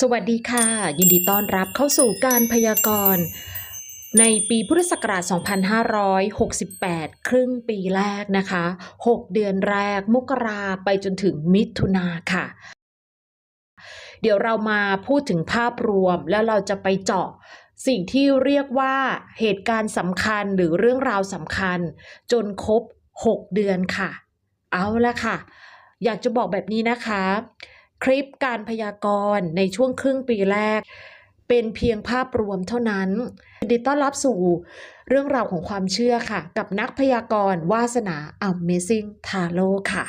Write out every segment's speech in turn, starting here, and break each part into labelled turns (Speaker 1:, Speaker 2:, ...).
Speaker 1: สวัสดีค่ะ ยินดีต้อนรับเข้าสู่การพยากรณ์ ในปีพุทธศักราช 2568 ครึ่งปีแรกนะคะ 6 เดือนแรกมกราไปจนถึงมิถุนาค่ะ เดี๋ยวเรามาพูดถึงภาพรวมแล้วเราจะไปเจาะสิ่งที่เรียกว่าเหตุการณ์สำคัญหรือเรื่องราวสำคัญ จนครบ 6 เดือนค่ะ เอาละค่ะ อยากจะบอกแบบนี้นะคะ คลิปการพยากรณ์ในช่วงครึ่งปีแรก เป็นเพียงภาพรวมเท่านั้นยินดีต้อนรับสู่เรื่องราวของความเชื่อค่ะ กับนักพยากรณ์วาสนา Amazing Tarot ค่ะ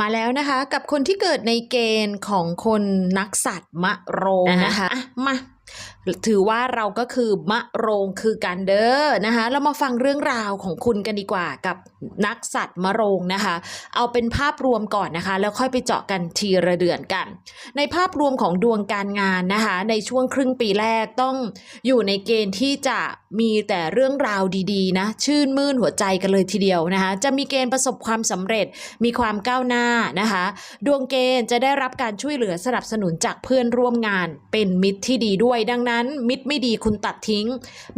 Speaker 1: มาแล้วนะคะกับคนที่เกิดในเกณฑ์ของคนนักสัตว์มะโรงนะคะอะมา ถือว่าเราก็คือมะโรงคือกันเด้อนะคะ เรามาฟังเรื่องราวของคุณกันดีกว่ากับนักสัตว์มะโรงนะคะ เอาเป็นภาพรวมก่อนนะคะ แล้วค่อยไปเจาะกันทีละเดือนกัน ในภาพรวมของดวงการงานนะคะ ในช่วงครึ่งปีแรกต้องอยู่ในเกณฑ์ที่จะมีแต่เรื่องราวดีๆนะชื่นมื่นหัวใจกันเลยทีเดียวนะคะ จะมีเกณฑ์ประสบความสำเร็จมีความก้าวหน้านะคะ ดวงเกณฑ์จะได้รับการช่วยเหลือสนับสนุนจากเพื่อนร่วมงานเป็นมิตรที่ดีด้วยดังนั้น มิตรไม่ดีคุณตัดทิ้ง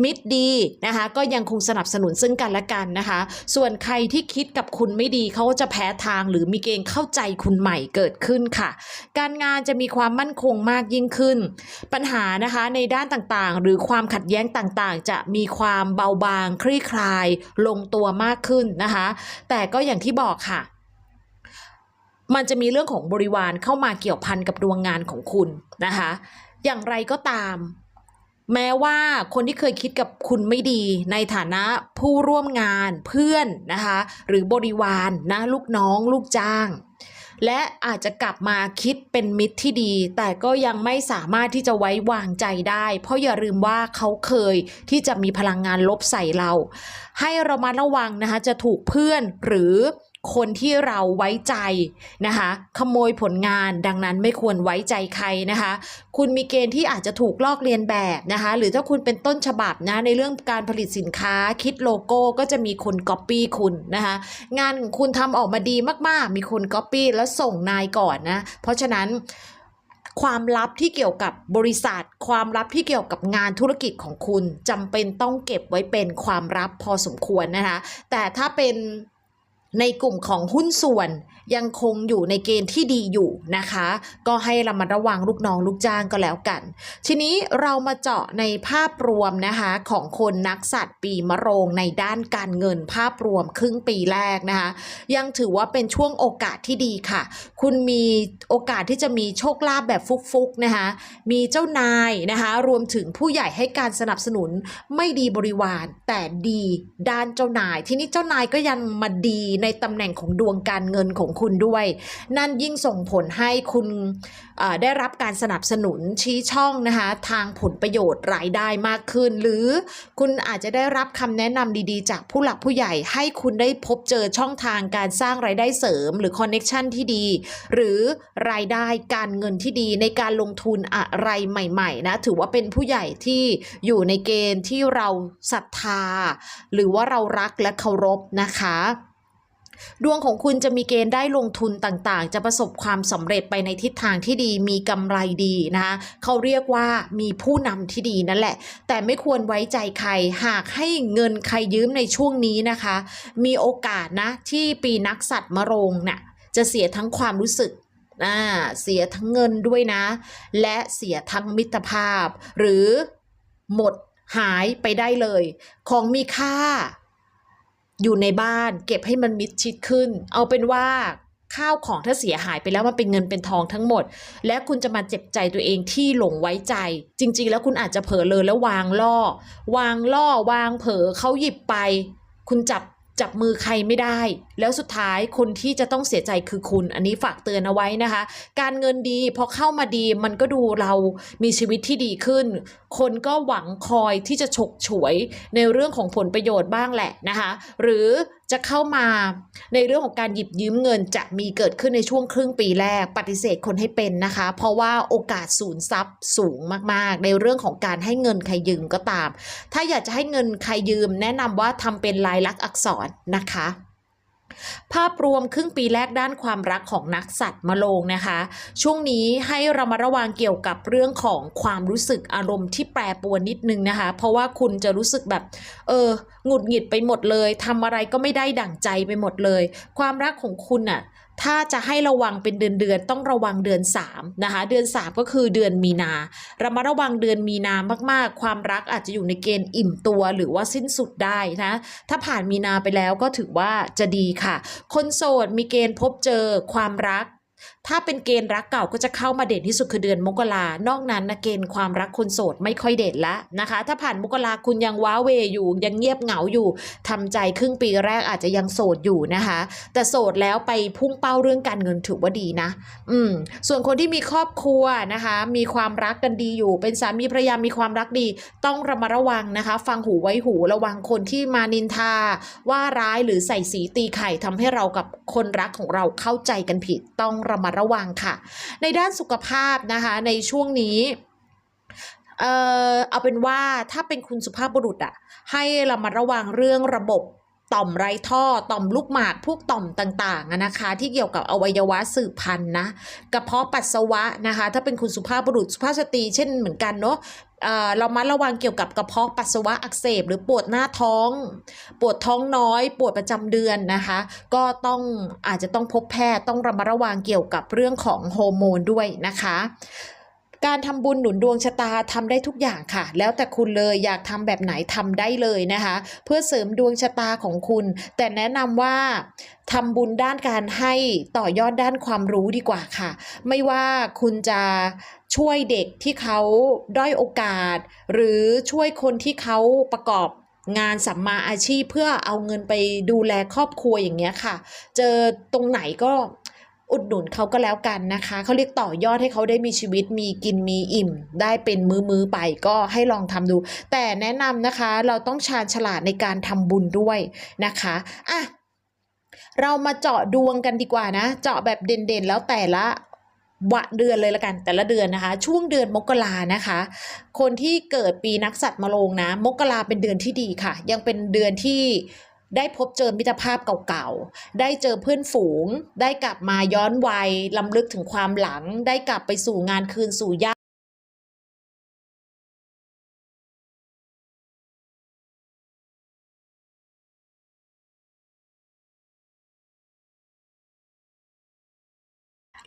Speaker 1: มิตรดีนะคะก็ยังคงสนับสนุนซึ่งกันและกันนะคะ ส่วนใครที่คิดกับคุณไม่ดีเขาก็จะแพ้ทางหรือมีเกณฑ์เข้าใจคุณใหม่เกิดขึ้นค่ะ การงานจะมีความมั่นคงมากยิ่งขึ้น ปัญหานะคะในด้านต่างๆ หรือความขัดแย้งต่างๆ จะมีความเบาบาง คลี่คลาย ลงตัวมากขึ้นนะคะ แต่ก็อย่างที่บอกค่ะมันจะมีเรื่องของบริวารเข้ามาเกี่ยวพันกับดวงงานของคุณนะคะ อย่างไรก็ตาม แม้ว่าคนที่เคยคิดกับคุณไม่ดีในฐานะผู้ร่วมงานเพื่อนนะคะ หรือบริวารนะลูกน้องลูกจ้าง และอาจจะกลับมาคิดเป็นมิตรที่ดี แต่ก็ยังไม่สามารถที่จะไว้วางใจได้ เพราะอย่าลืมว่าเขาเคยที่จะมีพลังงานลบใส่เรา ให้เรามาระวังนะคะจะถูกเพื่อนหรือ คนที่เราไว้ใจนะคะขโมยผลงานดังนั้นไม่ควรไว้ใจใครนะคะ คุณมีเกณฑ์ที่อาจจะถูกลอกเลียนแบบนะคะ หรือถ้าคุณเป็นต้นฉบับนะในเรื่องการผลิตสินค้าคิดโลโก้ก็จะมีคนก๊อปปี้คุณนะคะงานของคุณทำออกมาดีมากๆ มีคนก๊อปปี้แล้วส่งนายก่อนนะ เพราะฉะนั้นความลับที่เกี่ยวกับบริษัท ความลับที่เกี่ยวกับงานธุรกิจของคุณจำเป็นต้องเก็บไว้เป็นความลับพอสมควรนะคะ แต่ถ้าเป็น ในกลุ่มของหุ้นส่วนยังคงอยู่ในเกณฑ์ที่ดีอยู่นะคะ ก็ให้ระมัดระวังลูกน้องลูกจ้างก็แล้วกัน ทีนี้เรามาเจาะในภาพรวมนะคะของคนนักสัตว์ปีมะโรงในด้านการเงินภาพรวมครึ่งปีแรกนะคะ ยังถือว่าเป็นช่วงโอกาสที่ดีค่ะ คุณมีโอกาสที่จะมีโชคลาภแบบฟุกๆนะคะ มีเจ้านายนะคะ รวมถึงผู้ใหญ่ให้การสนับสนุนไม่ดีบริวารแต่ดีด้านเจ้านาย ทีนี้เจ้านายก็ยังมาดีในตำแหน่งของดวงการเงินของคุณด้วย นั่นยิ่งส่งผลให้คุณได้รับการสนับสนุนชี้ช่องนะคะทางผลประโยชน์รายได้มากขึ้น หรือคุณอาจจะได้รับคำแนะนำดีๆ จากผู้หลักผู้ใหญ่ให้คุณได้พบเจอช่องทางการสร้างรายได้เสริม หรือคอนเน็ชันที่ดี หรือรายได้การเงินที่ดีในการลงทุนอะไรใหม่ๆนะถือว่าเป็นผู้ใหญ่ที่อยู่ในเกณฑ์ที่เราศรัทธา หรือว่าเรารักและเคารพนะคะ ดวงของคุณจะมีเกณฑ์ได้ลงทุนต่างๆ จะประสบความสำเร็จไปในทิศทางที่ดี มีกำไรดีนะคะเขาเรียกว่ามีผู้นำที่ดีนั่นแหละ แต่ไม่ควรไว้ใจใคร หากให้เงินใครยืมในช่วงนี้นะคะ มีโอกาสนะที่ปีนักสัตว์มะโรงเนี่ยจะเสียทั้งความรู้สึกอ่าเสียทั้งเงินด้วยนะ และเสียทั้งมิตรภาพ หรือหมดหายไปได้เลย ของมีค่า อยู่ในบ้านเก็บให้มันมิดชิดขึ้น เอาเป็นว่าข้าวของถ้าเสียหายไปแล้วมันเป็นเงินเป็นทองทั้งหมด และคุณจะมาเจ็บใจตัวเองที่หลงไว้ใจ จริง ๆ แล้วคุณอาจจะเผลอเลยแล้ววางล่อ วางล่อวางเผลอเขาหยิบไป คุณจับจับมือใครไม่ได้แล้วสุดท้ายคนที่จะต้องเสียใจคือคุณ อันนี้ฝากเตือนเอาไว้นะคะ การเงินดีพอเข้ามาดีมันก็ดูเรามีชีวิตที่ดีขึ้น คนก็หวังคอยที่จะฉกฉวยในเรื่องของผลประโยชน์บ้างแหละนะคะ หรือจะเข้ามาในเรื่องของการหยิบยืมเงินจะมีเกิดขึ้นในช่วงครึ่งปีแรกปฏิเสธคนให้เป็นนะคะ เพราะว่าโอกาสสูญทรัพย์สูงมากๆ ในเรื่องของการให้เงินใครยืมก็ตาม ถ้าอยากจะให้เงินใครยืมแนะนำว่าทำเป็นลายลักษณ์อักษรนะคะ ภาพรวมครึ่งปีแรกด้านความรักของนักสัตว์มาลงนะคะ ช่วงนี้ให้เรามาระวังเกี่ยวกับเรื่องของความรู้สึกอารมณ์ที่แปรปรวนนิดนึงนะคะ เพราะว่าคุณจะรู้สึกแบบเออหงุดหงิดไปหมดเลยทำอะไรก็ไม่ได้ดั่งใจไปหมดเลย ความรักของคุณน่ะ ถ้าจะให้ระวังเป็นเดือนเดือนต้องระวังเดือน3นะคะเดือน 3 ก็คือเดือนมีนาเรามาระวังเดือนมีนามากๆ ความรักอาจจะอยู่ในเกณฑ์อิ่มตัวหรือว่าสิ้นสุดได้นะถ้าผ่านมีนาไปแล้วก็ถือว่าจะดีค่ะ คนโสดมีเกณฑ์พบเจอความรัก ถ้าเป็นเกณฑ์รักเก่าก็จะเข้ามาเด่นที่สุดคือเดือนมกรานอกนั้นนะเกณฑ์ความรักคนโสดไม่ค่อยเด่นละนะคะ ถ้าผ่านมกราคุณยังว้าเวอยู่ ยังเงียบเหงาอยู่ทำใจครึ่งปีแรกอาจจะยังโสดอยู่นะคะ แต่โสดแล้วไปพุ่งเป้าเรื่องการเงินถือว่าดีนะ อืม ส่วนคนที่มีครอบครัวนะคะ มีความรักกันดีอยู่ เป็นสามีภรรยามีความรักดี ต้องระมัดระวังนะคะ ฟังหูไว้หูระวังคนที่มานินทา ว่าร้ายหรือใส่สีตีไข่ทำให้เรากับคนรักของเราเข้าใจกันผิดต้องระมัดระวังค่ะ ในด้านสุขภาพนะคะในช่วงนี้เอ่อเอาเป็นว่าถ้าเป็นคุณสุภาพบุรุษอะให้เรามาระวังเรื่องระบบ ต่อมไรท่อต่อมลูกหมากพวกต่อมต่างๆนะคะ ที่เกี่ยวกับอวัยวะสืบพันธุ์นะกระเพาะปัสสาวะนะคะ ถ้าเป็นคุณสุภาพบุรุษสุภาพสตรีเช่นเหมือนกันเนาะเรามาระวังเกี่ยวกับกระเพาะปัสสาวะอักเสบ หรือปวดหน้าท้อง ปวดท้องน้อย ปวดประจำเดือนนะคะ ก็ต้องอาจจะต้องพบแพทย์ต้องระมัดระวังเกี่ยวกับเรื่องของฮอร์โมนด้วยนะคะ การทำบุญหนุนดวงชะตาทำได้ทุกอย่างค่ะ แล้วแต่คุณเลยอยากทำแบบไหนทำได้เลยนะคะ เพื่อเสริมดวงชะตาของคุณ แต่แนะนำว่าทำบุญด้านการให้ต่อยอดด้านความรู้ดีกว่าค่ะ ไม่ว่าคุณจะช่วยเด็กที่เขาด้อยโอกาส หรือช่วยคนที่เขาประกอบงานสัมมาอาชีพเพื่อเอาเงินไปดูแลครอบครัวอย่างเงี้ยค่ะ เจอตรงไหนก็ อุดหนุนเขาก็แล้วกันนะคะเขาเรียกต่อยอดให้เขาได้มีชีวิตมีกินมีอิ่ม ได้เป็นมือๆไปก็ให้ลองทำดู แต่แนะนำนะคะเราต้องชาญฉลาดในการทำบุญด้วยนะคะอะเรามาเจาะดวงกันดีกว่านะ เจาะแบบเด่นๆ แล้วแต่ละวะเดือนเลยละกันแต่ละเดือนนะคะ ช่วงเดือนมกรานะคะ คนที่เกิดปีนักสัตว์มะโรงนะ มกราเป็นเดือนที่ดีค่ะ ยังเป็นเดือนที่ ได้พบเจอมิตรภาพเก่าๆ ได้เจอเพื่อนฝูง ได้กลับมาย้อนวัยลำลึกถึงความหลัง ได้กลับไปสู่งานคืนสู่ญาติ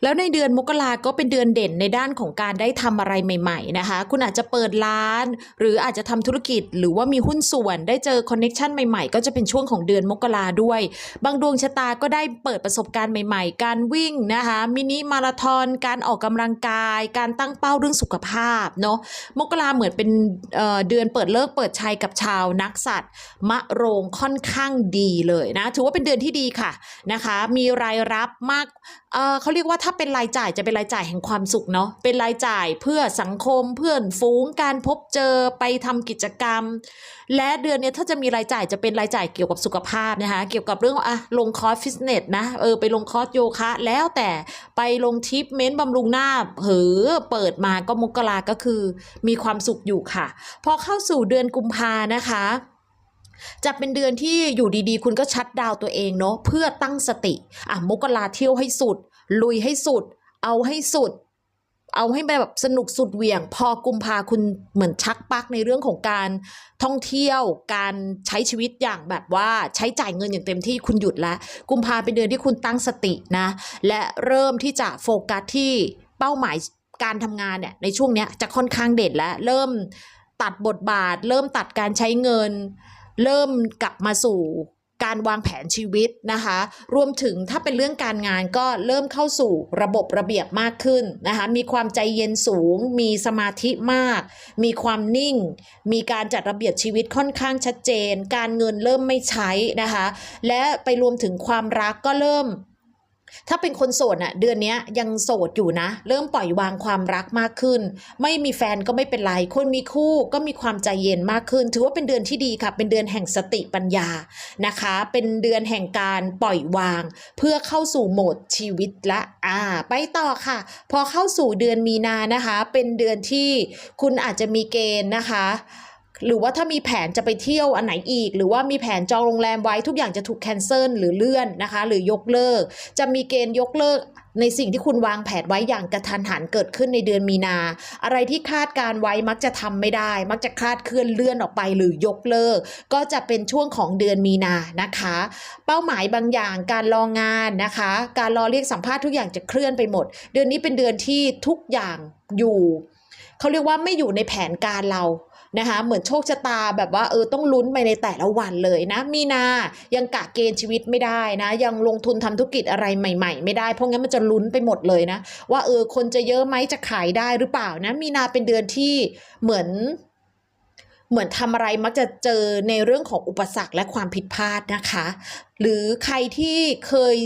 Speaker 1: แล้วในเดือนมกราก็เป็นเดือนเด่นในด้านของการได้ทำอะไรใหม่ๆนะคะ คุณอาจจะเปิดร้าน หรืออาจจะทำธุรกิจ หรือว่ามีหุ้นส่วนได้เจอคอนเน็ชันใหม่ๆ ก็จะเป็นช่วงของเดือนมกราด้วย บางดวงชะตาก็ได้เปิดประสบการณ์ใหม่ๆ การวิ่งนะคะมินิมาราธอนการออกกำลังกาย การตั้งเป้าเรื่องสุขภาพเนาะมกราเหมือนเป็นเอ่อเดือนเปิดเลิกเปิดชัยกับชาวนักสัตว์ มะโรงค่อนข้างดีเลยนะถือว่าเป็นเดือนที่ดีค่ะนะคะ มีรายรับมากเอ่อเขาเรียกว่าถ้าเป็นรายจ่ายจะเป็นรายจ่ายแห่งความสุขเนาะเป็นรายจ่ายเพื่อสังคมเพื่อนฝูงการพบเจอไปทำกิจกรรม และเดือนนี้ถ้าจะมีรายจ่ายจะเป็นรายจ่ายเกี่ยวกับสุขภาพนะคะเกี่ยวกับเรื่องอะลงคอร์สฟิตเนสนะเออไปลงคอร์สโยคะแล้วแต่ไปลงทิปเม้นต์บำรุงหน้าเหือเปิดมาก็มกราก็คือมีความสุขอยู่ค่ะ พอเข้าสู่เดือนกุมภานะคะจะเป็นเดือนที่อยู่ดีๆ คุณก็ชัดดาวตัวเองเนาะเพื่อตั้งสติ อะมกราเที่ยวให้สุด ลุยให้สุด เอาให้สุด เอาให้แบบสนุกสุดเหวี่ยง พอกุมภาคุณเหมือนชักปักในเรื่องของการท่องเที่ยว การใช้ชีวิตอย่างแบบว่าใช้จ่ายเงินอย่างเต็มที่คุณหยุดแล้ว กุมภาเป็นเดือนที่คุณตั้งสตินะ และเริ่มที่จะโฟกัสที่เป้าหมายการทำงานเนี่ยในช่วงเนี้ยจะค่อนข้างเด่นแล้วเริ่มตัดบทบาท เริ่มตัดการใช้เงิน เริ่มกลับมาสู่ การวางแผนชีวิตนะคะ รวมถึงถ้าเป็นเรื่องการงานก็เริ่มเข้าสู่ระบบระเบียบมากขึ้นนะคะ มีความใจเย็นสูง มีสมาธิมาก มีความนิ่ง มีการจัดระเบียบชีวิตค่อนข้างชัดเจน การเงินเริ่มไม่ใช้นะคะ และไปรวมถึงความรักก็เริ่ม ถ้าเป็นคนโสดน่ะเดือนนี้ยังโสดอยู่นะ เริ่มปล่อยวางความรักมากขึ้น ไม่มีแฟนก็ไม่เป็นไร คนมีคู่ก็มีความใจเย็นมากขึ้น ถือว่าเป็นเดือนที่ดีค่ะ เป็นเดือนแห่งสติปัญญานะคะ เป็นเดือนแห่งการปล่อยวาง เพื่อเข้าสู่โหมดชีวิตละอ่า ไปต่อค่ะ พอเข้าสู่เดือนมีนานะคะ เป็นเดือนที่คุณอาจจะมีเกณฑ์นะคะ หรือว่าถ้ามีแผนจะไปเที่ยวอันไหนอีก หรือว่ามีแผนจองโรงแรมไว้ทุกอย่างจะถูกแคนเซิลหรือเลื่อนนะคะ หรือยกเลิก จะมีเกณฑ์ยกเลิกในสิ่งที่คุณวางแผนไว้อย่างกระทันหันเกิดขึ้นในเดือนมีนา อะไรที่คาดการไว้มักจะทำไม่ได้ มักจะคาดเคลื่อนเลื่อนออกไปหรือยกเลิก ก็จะเป็นช่วงของเดือนมีนานะคะ เป้าหมายบางอย่างการรองานนะคะ การรอเรียกสัมภาษณ์ทุกอย่างจะเคลื่อนไปหมด เดือนนี้เป็นเดือนที่ทุกอย่างอยู่เขาเรียกว่าไม่อยู่ในแผนการเรา นะคะเหมือนโชคชะตาแบบว่าเออต้องลุ้นไปในแต่ละวันเลยนะ มีนายังกะเกณฑ์ชีวิตไม่ได้นะ ยังลงทุนทำธุรกิจอะไรใหม่ ๆ ไม่ได้ เพราะงั้นมันจะลุ้นไปหมดเลยนะ ว่าเออคนจะเยอะไหมจะขายได้หรือเปล่านะ มีนาเป็นเดือนที่เหมือนเหมือนทำอะไรมักจะเจอในเรื่องของอุปสรรคและความผิดพลาดนะคะ หรือใครที่เคย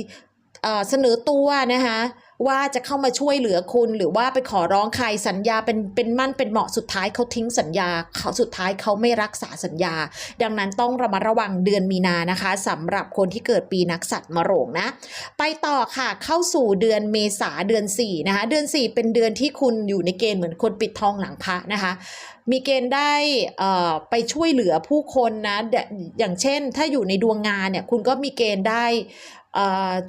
Speaker 1: เเสนอตัวนะคะ ว่าจะเข้ามาช่วยเหลือคุณหรือว่าไปขอร้องใครสัญญาเป็นเป็นมั่นเป็นเหมาะสุดท้ายเขาทิ้งสัญญาเขาสุดท้ายเขาไม่รักษาสัญญา ดังนั้นต้องระมัดระวังเดือนมีนานะคะสำหรับคนที่เกิดปีนักสัตว์มะโรงนะ ไปต่อค่ะเข้าสู่เดือนเมษาเดือน4นะคะเดือน 4 เป็นเดือนที่คุณอยู่ในเกณฑ์เหมือนคนปิดทองหลังพระนะคะมีเกณฑ์ได้อ่อไปช่วยเหลือผู้คนนะอย่างเช่น ถ้าอยู่ในดวงงานเนี่ยคุณก็มีเกณฑ์ได้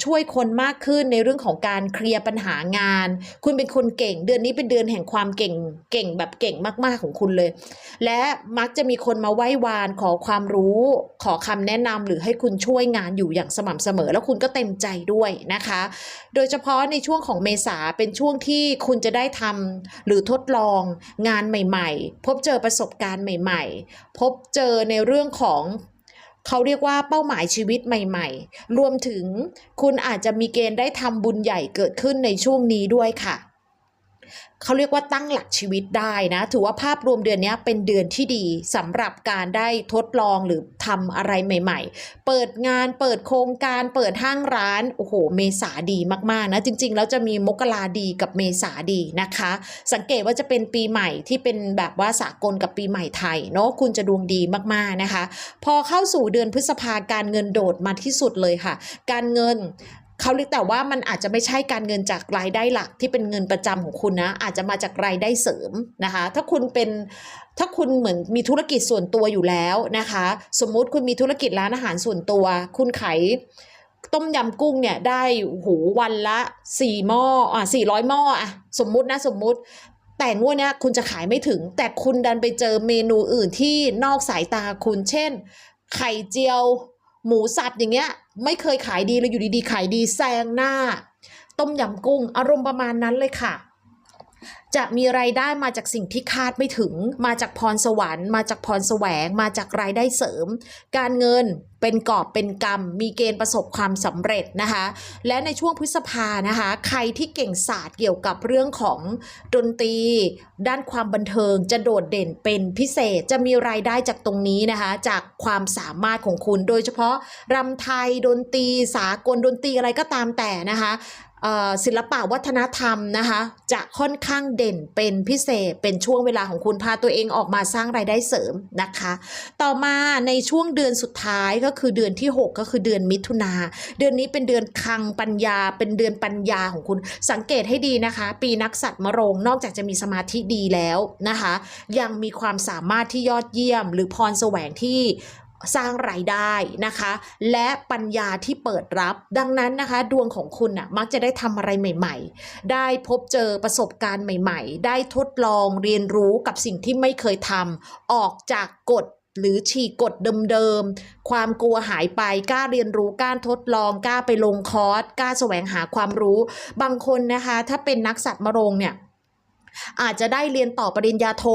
Speaker 1: ช่วยคนมากขึ้นในเรื่องของการเคลียร์ปัญหางาน คุณเป็นคนเก่ง เดือนนี้เป็นเดือนแห่งความเก่งเก่งแบบเก่งมาก ๆของคุณเลย และมักจะมีคนมาไหว้วานขอความรู้ ขอคำแนะนำหรือให้คุณช่วยงานอยู่อย่างสม่ำเสมอ แล้วคุณก็เต็มใจด้วยนะคะ โดยเฉพาะในช่วงของเมษาเป็นช่วงที่คุณจะได้ทำหรือทดลองงานใหม่ ๆ พบเจอประสบการณ์ใหม่ ๆ พบเจอในเรื่องของ เขาเรียกว่าเป้าหมายชีวิตใหม่ ๆ รวมถึงคุณอาจจะมีเกณฑ์ได้ทำบุญใหญ่เกิดขึ้นในช่วงนี้ด้วยค่ะ เขาเรียกว่าตั้งหลักชีวิตได้นะ ถือว่าภาพรวมเดือนนี้เป็นเดือนที่ดีสำหรับการได้ทดลองหรือทำอะไรใหม่ ๆ เปิดงานเปิดโครงการเปิดห้างร้าน โอ้โห เมษาดีมากๆนะ จริง ๆ แล้วจะมีมกราดีกับเมษาดีนะคะ สังเกตว่าจะเป็นปีใหม่ที่เป็นแบบว่าสากลกับปีใหม่ไทยเนาะคุณจะดวงดีมากๆนะคะ พอเข้าสู่เดือนพฤษภาการเงินโดดมาที่สุดเลยค่ะ การเงิน เขาเรียกแต่ว่ามันอาจจะไม่ใช่การเงินจากรายได้หลักที่เป็นเงินประจำของคุณนะ อาจจะมาจากรายได้เสริมนะคะ ถ้าคุณเป็นถ้าคุณเหมือนมีธุรกิจส่วนตัวอยู่แล้วนะคะ สมมุติคุณมีธุรกิจร้านอาหารส่วนตัว คุณขายต้มยำกุ้งเนี่ยได้โอ้โหวันละสี่หม้ออะสี่ร้อยหม้ออะสมมุตินะสมมุติแต่งวดเนี้ยคุณจะขายไม่ถึง แต่คุณดันไปเจอเมนูอื่นที่นอกสายตาคุณเช่น ไข่เจียว หมูสับอย่างเงี้ยไม่เคยขายดีเลยอยู่ดีๆ ขายดีแซงหน้า ต้มยำกุ้งอารมณ์ประมาณนั้นเลยค่ะ จะมีรายได้มาจากสิ่งที่คาดไม่ถึง มาจากพรสวรรค์ มาจากพรแสวง มาจากรายได้เสริม การเงินเป็นกอบเป็นกรรม มีเกณฑ์ประสบความสำเร็จนะคะ และในช่วงพฤษภานะคะ ใครที่เก่งศาสตร์เกี่ยวกับเรื่องของดนตรี ด้านความบันเทิงจะโดดเด่นเป็นพิเศษ จะมีรายได้จากตรงนี้นะคะ จากความสามารถของคุณ โดยเฉพาะรำไทยดนตรีสากลดนตรีอะไรก็ตามแต่นะคะ ศิลปะวัฒนธรรมนะคะ จะค่อนข้างเด่นเป็นพิเศษเป็นช่วงเวลาของคุณพาตัวเองออกมาสร้างรายได้เสริมนะคะ ต่อมาในช่วงเดือนสุดท้ายก็คือเดือนที่ 6 ก็คือเดือนมิถุนาเดือนนี้เป็นเดือนคังปัญญา เป็นเดือนปัญญาของคุณสังเกตให้ดีนะคะ ปีนักสัตว์มะโรงนอกจากจะมีสมาธิดีแล้วนะคะ ยังมีความสามารถที่ยอดเยี่ยม หรือพรแสวงที่ สร้างรายได้นะคะ และปัญญาที่เปิดรับ ดังนั้นนะคะ ดวงของคุณน่ะมักจะได้ทำอะไรใหม่ ๆ ได้พบเจอประสบการณ์ใหม่ ๆ ได้ทดลองเรียนรู้กับสิ่งที่ไม่เคยทำออกจากกฎหรือฉีกกฎเดิมๆ ความกลัวหายไป กล้าเรียนรู้ กล้าทดลอง กล้าไปลงคอร์ส กล้าแสวงหาความรู้ บางคนนะคะ ถ้าเป็นนักสัตว์มรงเนี่ย อาจจะได้เรียนต่อปริญญาโท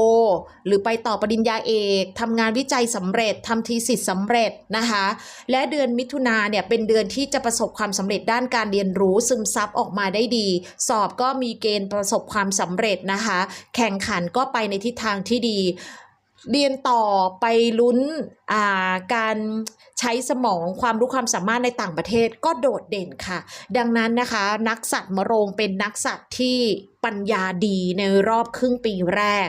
Speaker 1: หรือไปต่อปริญญาเอกทำงานวิจัยสำเร็จทำทีสิทธิ์สำเร็จนะคะ และเดือนมิถุนาเนี่ยเป็นเดือนที่จะประสบความสำเร็จด้านการเรียนรู้ซึมซับออกมาได้ดี สอบก็มีเกณฑ์ประสบความสำเร็จนะคะ แข่งขันก็ไปในทิศทางที่ดี เรียนต่อไปลุ้นอ่าการใช้สมองความรู้ความสามารถในต่างประเทศก็โดดเด่นค่ะ ดังนั้นนะคะ นักสัตว์มโรงเป็นนักสัตว์ที่ปัญญาดีในรอบครึ่งปีแรก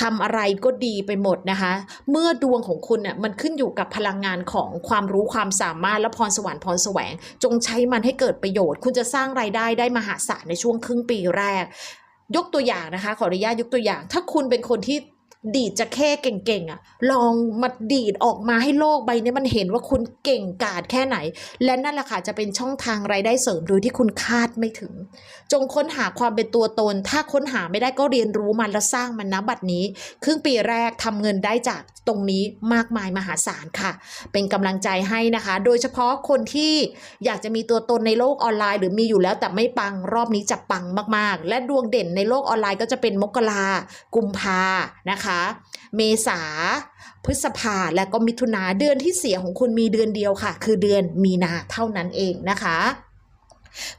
Speaker 1: ทำอะไรก็ดีไปหมดนะคะ เมื่อดวงของคุณน่ะมันขึ้นอยู่กับพลังงานของความรู้ความสามารถและพรสวรรค์พรแสวง จงใช้มันให้เกิดประโยชน์ คุณจะสร้างรายได้ได้มหาศาลในช่วงครึ่งปีแรก ยกตัวอย่างนะคะ ขออนุญาตยกตัวอย่าง ถ้าคุณเป็นคนที่ ดีดจะแค่เก่งๆอะ ลองมาดีดออกมาให้โลกใบนี้มันเห็นว่าคุณเก่งกาจแค่ไหน และนั่นแหละค่ะจะเป็นช่องทางรายได้เสริมโดยที่คุณคาดไม่ถึง จงค้นหาความเป็นตัวตน ถ้าค้นหาไม่ได้ก็เรียนรู้มันและสร้างมันนะบัดนี้ ครึ่งปีแรกทำเงินได้จากตรงนี้มากมายมหาศาลค่ะ เป็นกำลังใจให้นะคะ โดยเฉพาะคนที่อยากจะมีตัวตนในโลกออนไลน์ หรือมีอยู่แล้วแต่ไม่ปังรอบนี้จะปังมากๆ และดวงเด่นในโลกออนไลน์ก็จะเป็นมกรากุมภานะคะเมษาพฤษภาและก็มิถุนาเดือนที่เสียของคุณมีเดือนเดียวค่ะ คือเดือนมีนาเท่านั้นเองนะคะ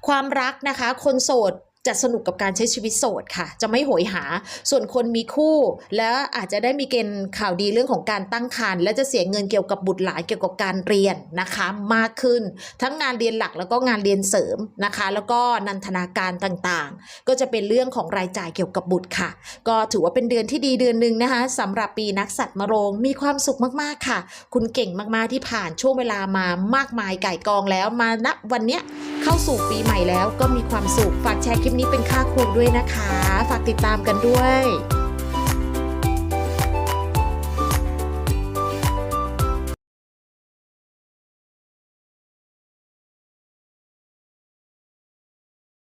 Speaker 1: ความรักนะคะ คนโสด จะสนุกกับการใช้ชีวิตโสดค่ะ จะไม่โหยหา ส่วนคนมีคู่ แล้วอาจจะได้มีเกณฑ์ข่าวดีเรื่องของการตั้งครรภ์และจะเสียเงินเกี่ยวกับบุตรหลานเกี่ยวกับการเรียนนะคะมากขึ้น ทั้งงานเรียนหลักแล้วก็งานเรียนเสริมนะคะ แล้วก็นันทนาการต่างๆ ก็จะเป็นเรื่องของรายจ่ายเกี่ยวกับบุตรค่ะ ก็ถือว่าเป็นเดือนที่ดีเดือนหนึ่งนะคะสำหรับปีนักสัตว์มะโรงมีความสุขมากๆค่ะ คุณเก่งมากๆที่ผ่านช่วงเวลามามากมายไก่กองแล้วมาณวันเนี้ยเข้าสู่ปีใหม่แล้วก็มีความสุขฝากแชร์คลิปนี้เป็นค่าครูด้วยนะคะ ฝากติดตามกันด้วย